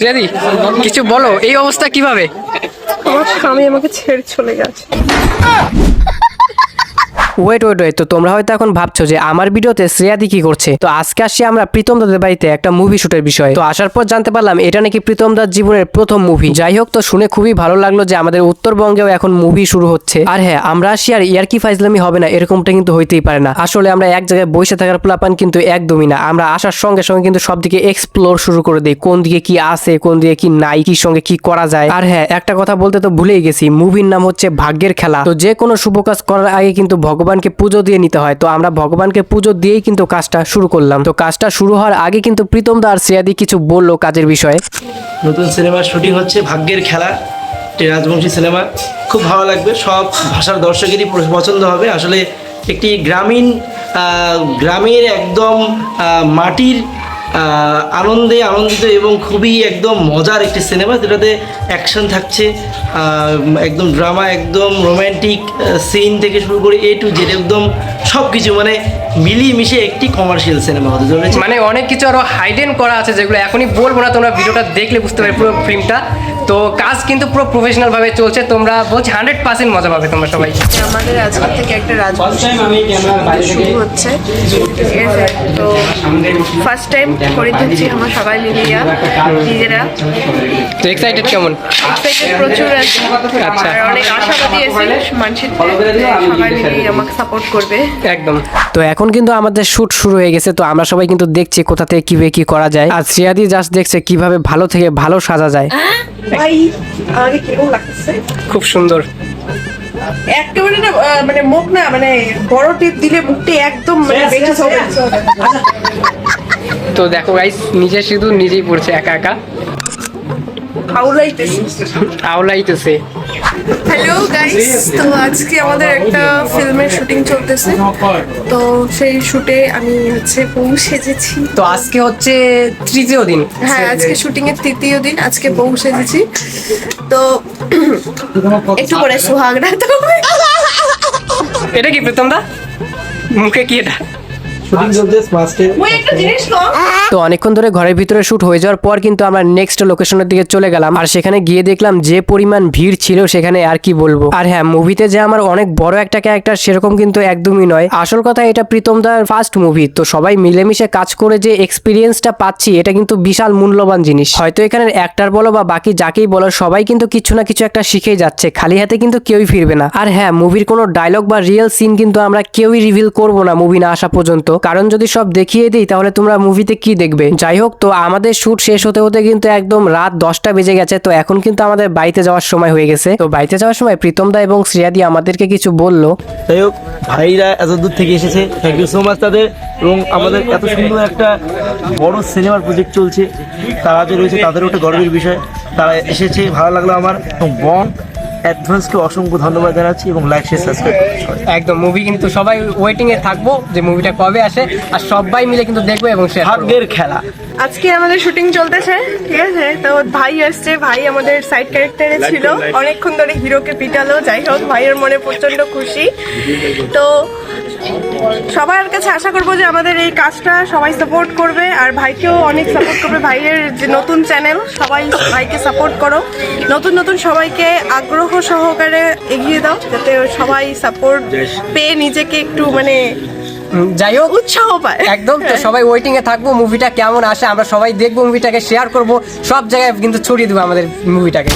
শ্রেয়াদি কিছু বলো এই অবস্থা কীভাবে? আমার স্বামী আমাকে ছেড়ে চলে গেছে। ওয়েট ওয়েট ওয়েট তো তোমরা হয়তো এখন ভাবছ যে আমার ভিডিওতে শ্রেয়াদি কি করছে? তো আজকে আসছি আমরা প্রীতম দাদের বাড়িতে একটা মুভি শুটের বিষয়। তো আসার পর জানতে পারলাম এটা নাকি প্রীতম দার জীবনের প্রথম মুভি যাই হোক, তো শুনে খুবই ভালো লাগল যে আমাদের উত্তরবঙ্গেও এখন মুভি শুরু হচ্ছে। আর হ্যাঁ আমরা আসি আর ইয়ারকি ফাইজলামি হবে না, এরকমটা কিন্তু হইতেই পারে না। আসলে আমরা এক জায়গায় বসে থাকার প্লাপান কিন্তু একদমই না। আমরা আসার সঙ্গে সঙ্গে কিন্তু সব দিকে এক্সপ্লোর শুরু করে দিই। কোন দিকে কি আছে, কোন দিকে কি নাই, কি সঙ্গে কি করা যায়। আর হ্যাঁ একটা কথা বলতে তো ভুলেই গেছি। মুভির নাম হচ্ছে ভাগ্যের খেলা। তো যে কোনো শুভ কাজ করার আগে কিন্তু ভগবানকে পুজো দিয়ে নিতে হয়। তো আমরা ভগবানকে পুজো দিয়েই কিন্তু কাজটা শুরু করলাম। তো কাজটা শুরু হওয়ার আগে কিন্তু প্রীতম দা আর শ্রেয়াদি কিছু বলল কাজের বিষয়ে। নতুন সিনেমার শুটিং হচ্ছে, ভাগ্যের খেলা রাজবংশী সিনেমা। খুব ভালো লাগবে, সব ভাষার দর্শকেরই পছন্দ হবে। আসলে একটি গ্রামীণ গ্রামের একদম মাটির আনন্দে আনন্দিত এবং খুবই একদম মজার একটি সিনেমা যেটাতে অ্যাকশন থাকছে। একদম ড্রামা, একদম রোম্যান্টিক সিন থেকে শুরু করে এ টু জেড একদম সব কিছু মানে মিলিয়ে মিশে একটি কমার্শিয়াল সিনেমা হতে চলেছে। মানে অনেক কিছু আরও হাইডেন করা আছে যেগুলো এখনই বলব না তোমরা ভিডিওটা দেখলে বুঝতে পারবে পুরো ফিল্মটা তো কাজ কিন্তু পুরো প্রফেশনাল ভাবে চলছে তোমরা বলছি হান্ড্রেড পার্সেন্ট মজা পাবে তোমরা সবাই। আমাদের আজকের থেকে একটা রাজবংশী শুরু হচ্ছে। তো ফার্স্ট টাইম করে দিচ্ছি আমরা সবাই মিলিয়া নিজেরা। তো এক্সাইটেড কেমন? এক্সাইটেড প্রচুর আছে। আচ্ছা। আর অনেক আশাবাদী আছে মানুষের সবাই মিলিয়ে আমাকে সাপোর্ট করবে। একদম। তো এখন কিন্তু আমাদের শুট শুরু হয়ে গেছে তো আমরা সবাই কিন্তু দেখছি কোথা থেকে কীভাবে কি করা যায়। আর শ্রেয়াদি জাস্ট দেখছে কীভাবে ভালো থেকে ভালো সাজা যায়। খুব সুন্দর। একেবারে না মানে মুখ না মানে বড় টিপ দিলে মুখটি একদম মানে তো দেখো গাইস নিজে শুধু নিজেই পড়ছে একা একা। আউলাইতেছে হ্যালো গাইস তো আজকে আমাদের একটা ফিল্মের শুটিং চলতেছে। তো সেই শুটে আমি হচ্ছে বউ সেজেছি। তো আজকে হচ্ছে তৃতীয় দিন। হ্যাঁ আজকে শুটিং এর তৃতীয় দিন। আজকে বউ সেজেছি। তো একটু পরে সুহাগরা তো। এটা কি প্রীতম দা মুখে কি এটা? শুটিং চলছে তো অনেকক্ষণ ধরে ঘরের ভিতরে শুট হয়ে যাওয়ার পর কিন্তু আমরা নেক্সট লোকেশনের দিকে চলে গেলাম। আর সেখানে গিয়ে দেখলাম যে পরিমাণ ভিড় ছিল সেখানে আর কি বলব। আর হ্যাঁ মুভিতে যে আমার অনেক বড় একটা ক্যারেক্টার সেরকম কিন্তু একদমই নয়। আসল কথা এটা প্রীতম দার ফার্স্ট মুভি তো সবাই মিলেমিশে কাজ করে যে এক্সপিরিয়েন্সটা পাচ্ছি এটা কিন্তু বিশাল মূল্যবান জিনিস। হয়তো এখানে অ্যাক্টার বলো বা বাকি যাকেই বলো সবাই কিন্তু কিছু না কিছু একটা শিখেই যাচ্ছে। খালি হাতে কিন্তু কেউই ফিরবে না। আর হ্যাঁ মুভির কোনো ডায়লগ বা রিয়েল সিন কিন্তু আমরা কেউই রিভিল করব না মুভি না আসা পর্যন্ত। কারণ যদি সব দেখিয়ে দিই, তাহলে তোমরা মুভিতে কি দেখবে? যাই হোক, তো আমাদের শুট শেষ হতে হতে কিন্তু একদম রাত দশটা বেজে গেছে, তো এখন কিন্তু আমাদের বাড়িতে যাওয়ার সময় হয়ে গেছে। তো বাড়িতে যাওয়ার সময় প্রীতম দা এবং শ্রেয়াদি আমাদেরকে কিছু বলল। যাই হোক, ভাইরা এত দূর থেকে এসেছে। থ্যাংক ইউ সো মাচ তাদের। এবং আমাদের এত সুন্দর একটা বড় সিনেমার প্রজেক্ট চলছে। তারা যে রয়েছে তাদেরও একটা গর্বের বিষয়। তারা এসেছে, ভালো লাগল আমার। এবং অ্যাডভান্সকে অসংখ্য ধন্যবাদ জানাচ্ছি এবং লাইক শেয়ার সাবস্ক্রাইব একদম মুভি কিন্তু সবাই ওয়েটিং এ থাকব যে মুভিটা কবে আসে আর সবাই মিলে কিন্তু দেখব এবং শেয়ার ভাগ্যের খেলা। আজকে আমাদের শুটিং চলতেছে ঠিক আছে? তো ভাই আসছে ভাই আমাদের সাইড ক্যারেক্টারে ছিল। অনেকক্ষণ ধরে হিরোকে পিটালো। যাই হোক ভাইয়ের মনে প্রচণ্ড খুশি। তো সবার কাছে আশা করব যে আমাদের এই কাজটা সবাই সাপোর্ট করবে আর ভাইকেও অনেক সাপোর্ট করবে। ভাইয়ের যে নতুন চ্যানেল সবাই ভাইকে সাপোর্ট করো। নতুন নতুন সবাইকে আগ্রহ সহকারে এগিয়ে দাও যাতে সবাই সাপোর্ট পেয়ে নিজেকে একটু মানে যাই হোক উৎসাহ পায়। একদম তো সবাই ওয়েটিং এ থাকব মুভিটা কেমন আসে আমরা সবাই দেখব মুভিটাকে শেয়ার করব সব জায়গায় কিন্তু ছড়িয়ে দেবো আমাদের মুভিটাকে